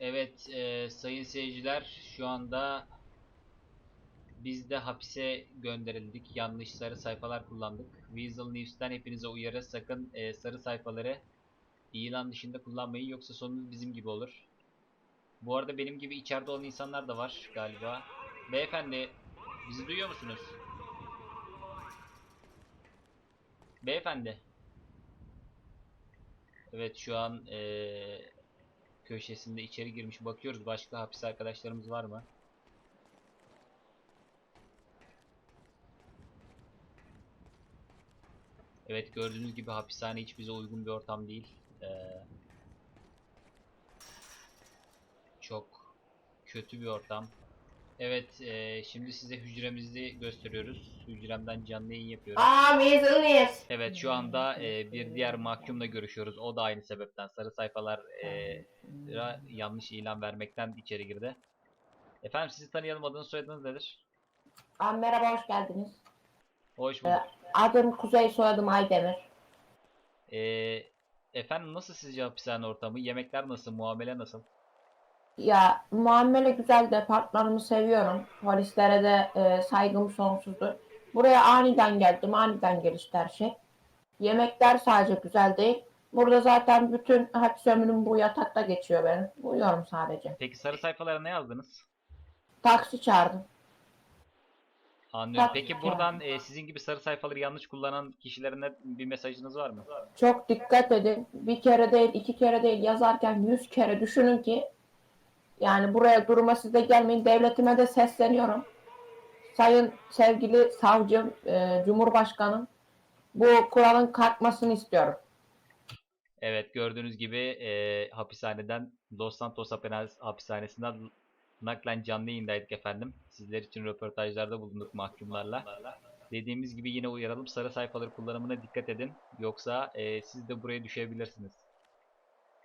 Evet e, sayın seyirciler şu anda biz de hapise gönderildik. Yanlış sarı sayfalar kullandık. Weasel News'ten hepinize uyarı sakın e, sarı sayfaları ilan dışında kullanmayın yoksa sonunuz bizim gibi olur. Bu arada benim gibi içeride olan insanlar da var galiba. Beyefendi bizi duyuyor musunuz? Beyefendi. Evet şu an eee, köşesinde içeri girmiş bakıyoruz. Başka hapis arkadaşlarımız var mı? Evet gördüğünüz gibi hapishane hiç bize uygun bir ortam değil. Eee, çok kötü bir ortam. Evet eee, şimdi size hücremizi gösteriyoruz. Hücremden canlı yayın yapıyorum. Aa mezuniyet. Evet şu anda e, bir diğer mahkumla görüşüyoruz. O da aynı sebepten sarı sayfalar e, yanlış ilan vermekten içeri girdi. Efendim sizi tanıyalım adınız soyadınız nedir? Aa, merhaba hoş geldiniz. Hoş bulduk. Adım Kuzey soyadım Aydemir. E, efendim nasıl sizce hapishane ortamı? Yemekler nasıl? Muamele nasıl? Ya muamele güzel departmanımı seviyorum. Polislere de e, saygım sonsuzdur. Buraya aniden geldim. Aniden gelişti her şey. Yemekler sadece güzel değil. Burada zaten bütün hapis ömrüm bu yatakta geçiyor benim. Uyuyorum sadece. Peki sarı sayfalara ne yazdınız? Taksi çağırdım. Anlıyorum. Bak- Peki buradan e, sizin gibi sarı sayfaları yanlış kullanan kişilerine bir mesajınız var mı? Çok dikkat edin. Bir kere değil, iki kere değil yazarken yüz kere düşünün ki yani buraya duruma siz de gelmeyin. Devletime de sesleniyorum. Sayın sevgili savcım, e, cumhurbaşkanım bu kuralın kalkmasını istiyorum. Evet gördüğünüz gibi e, hapishaneden Los Santos Hapishane- hapishanesinden naklen canlı yayındaydık efendim. Sizler için röportajlarda bulunduk mahkumlarla. Dediğimiz gibi yine uyaralım sarı sayfaları kullanımına dikkat edin. Yoksa e, siz de buraya düşebilirsiniz.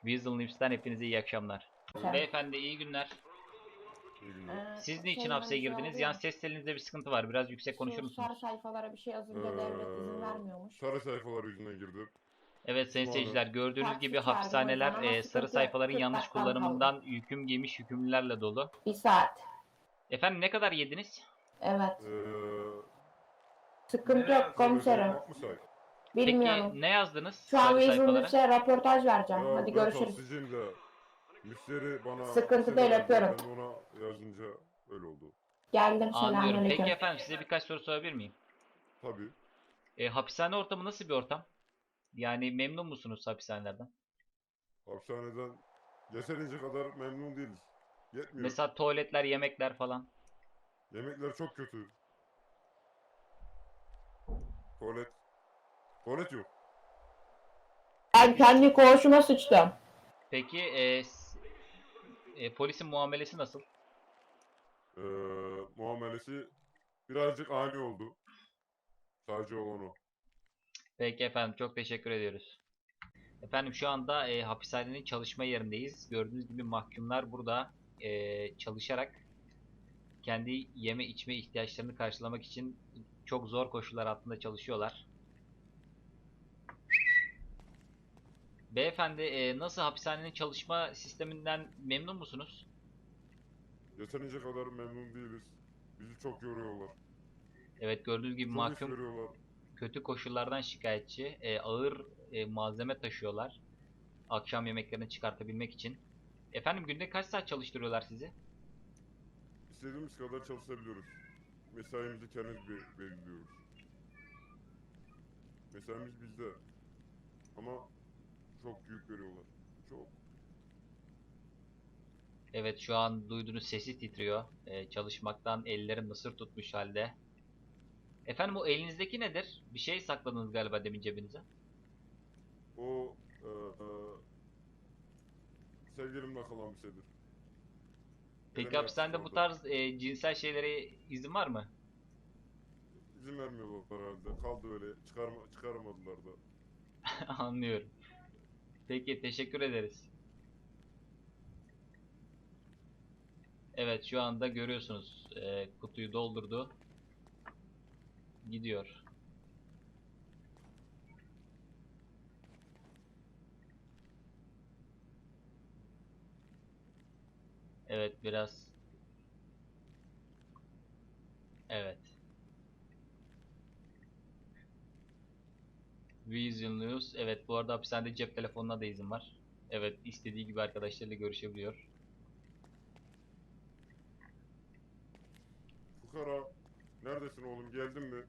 Weasel News'ten hepinize iyi akşamlar. Efendim? Beyefendi iyi günler. İyi günler. Siz niçin hapse girdiniz? Yan ses telinizde bir sıkıntı var. Biraz yüksek konuşur Şu musunuz? sarı sayfalara bir şey yazınca Ee, devlet izin vermiyormuş. Sarı sayfalar yüzünden girdim. Evet sayın seyirciler gördüğünüz Taksi gibi çağırdım o hapishaneler e, sarı sıkıntı sayfaların 40 yanlış dakikam kullanımından hüküm giymiş hükümlülerle dolu. Bir saat. Efendim ne kadar yediniz? Evet. Ee, Sıkıntı yok komiserim. Bilmiyorum. Peki ne yazdınız Şu an sarı sayfalara? News'e röportaj vereceğim. Ya Hadi görüşürüz. de müşteri bana Sıkıntı değil, öpüyorum. Ben ona yazınca öyle oldu. Geldim Anlıyorum. selamünaleyküm. Peki efendim size birkaç soru sorabilir miyim? Tabii. E, hapishane ortamı nasıl bir ortam? Yani memnun musunuz hapishanelerden? Hapishaneden yeterince kadar memnun değiliz. Yetmiyor. Mesela tuvaletler, yemekler falan. Yemekler çok kötü. Tuvalet. Tuvalet yok. Ben kendi koğuşuma sıçtım. Peki e, e, polisin muamelesi nasıl? Ee, muamelesi birazcık ani oldu. Sadece olan o. Peki efendim çok teşekkür ediyoruz. Efendim şu anda e, hapishanenin çalışma yerindeyiz. Gördüğünüz gibi mahkumlar burada e, çalışarak kendi yeme içme ihtiyaçlarını karşılamak için çok zor koşullar altında çalışıyorlar. Beyefendi e, nasıl hapishanenin çalışma sisteminden memnun musunuz? Yeterince kadar memnun değiliz. Bizi çok yoruyorlar. Evet gördüğünüz gibi Çok iş mahkum veriyorlar. kötü koşullardan şikayetçi. E, ağır e, malzeme taşıyorlar. Akşam yemeklerini çıkartabilmek için. Efendim günde kaç saat çalıştırıyorlar sizi? İstediğimiz kadar çalışabiliyoruz. Mesaimizi kendimiz be- belirliyoruz. Mesaimiz bizde. Ama çok yük veriyorlar. Çok. Evet şu an duyduğunuz sesi titriyor. E, çalışmaktan elleri mısır tutmuş halde. Efendim o elinizdeki nedir? Bir şey sakladınız galiba demin cebinize. O e, e, sevgilimle kalan bir şeydir. Peki Elime hapishanede bu tarz e, cinsel şeylere izin var mı? İzin vermiyorlar herhalde. Kaldı öyle. Çıkarma, çıkaramadılar da. Anlıyorum. Peki teşekkür ederiz. Evet şu anda görüyorsunuz e, kutuyu doldurdu. Gidiyor. Evet biraz. Evet. Vision News. Evet bu arada hapishanede cep telefonuna da izin var. Evet istediği gibi arkadaşlarıyla görüşebiliyor. Fukara. Neredesin oğlum geldin mi?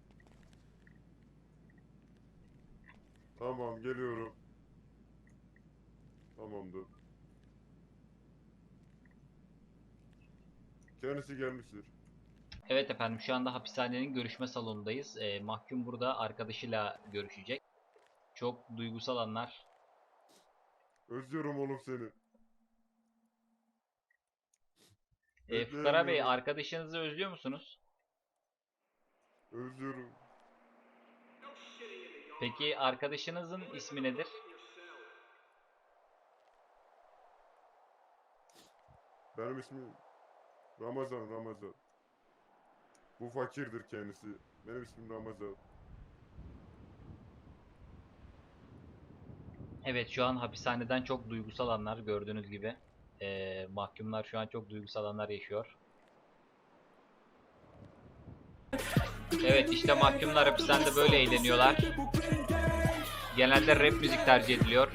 Tamam geliyorum. Tamamdır. Kendisi gelmiştir. Evet efendim şu anda hapishanenin görüşme salonundayız. Ee, mahkum burada arkadaşıyla görüşecek. Çok duygusal anlar. Özlüyorum oğlum seni. Fukara Bey arkadaşınızı özlüyor musunuz? Özlüyorum. Peki arkadaşınızın ismi nedir? Benim ismim Ramazan Ramazan. Bu fakirdir kendisi. Benim ismim Ramazan. Evet şu an hapishaneden çok duygusal anlar gördüğünüz gibi. Ee, mahkumlar şu an çok duygusal anlar yaşıyor. Evet işte mahkumlar hapishanede böyle eğleniyorlar. Genelde rap müzik tercih ediliyor.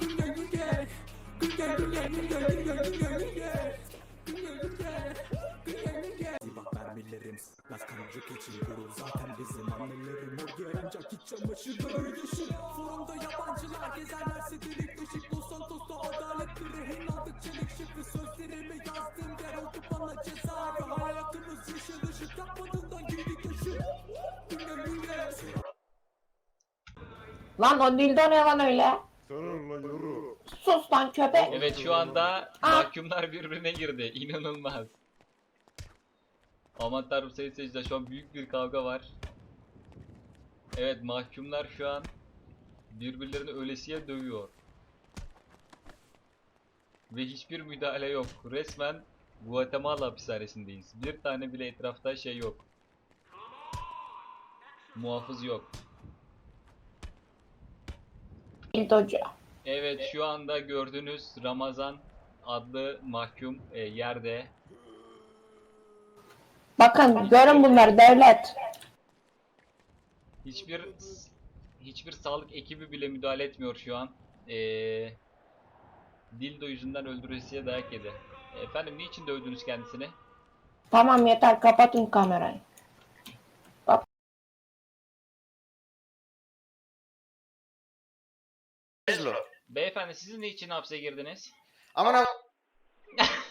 Las kancık için gurur zaten bizim annelerim Oraya ancak iç çamaşırları yeşil Forumda yabancılar gezerlerse delik deşik Los Santos'ta adaletli rehin aldık. Çelik şifre Sözlerimi yazdım. Der oldu bana ceza. Ve hayatımız yeşil ışık. Yapmadığından girdik ışık Güne güne Lan o dildo ne lan öyle? Sus lan köpek. Evet şu anda Ah! mahkumlar birbirine girdi. İnanılmaz. Aman tanrım sayın seyirciler şu an büyük bir kavga var. Evet mahkumlar şu an birbirlerini ölesiye dövüyor. Ve hiçbir müdahale yok. Resmen Guatemala hapishanesindeyiz. Bir tane bile etrafta şey yok. Muhafız yok. Dildocu. Evet şu anda gördüğünüz Ramazan adlı mahkum e, yerde. Bakın görün bunları devlet. Hiçbir hiçbir sağlık ekibi bile müdahale etmiyor şu an. Ee, dildo yüzünden öldüresiye dayak yedi. Efendim niçin dövdünüz kendisini? Tamam yeter kapatın kamerayı. Ezlo. Beyefendi siz niçin hapse girdiniz? Aman ab-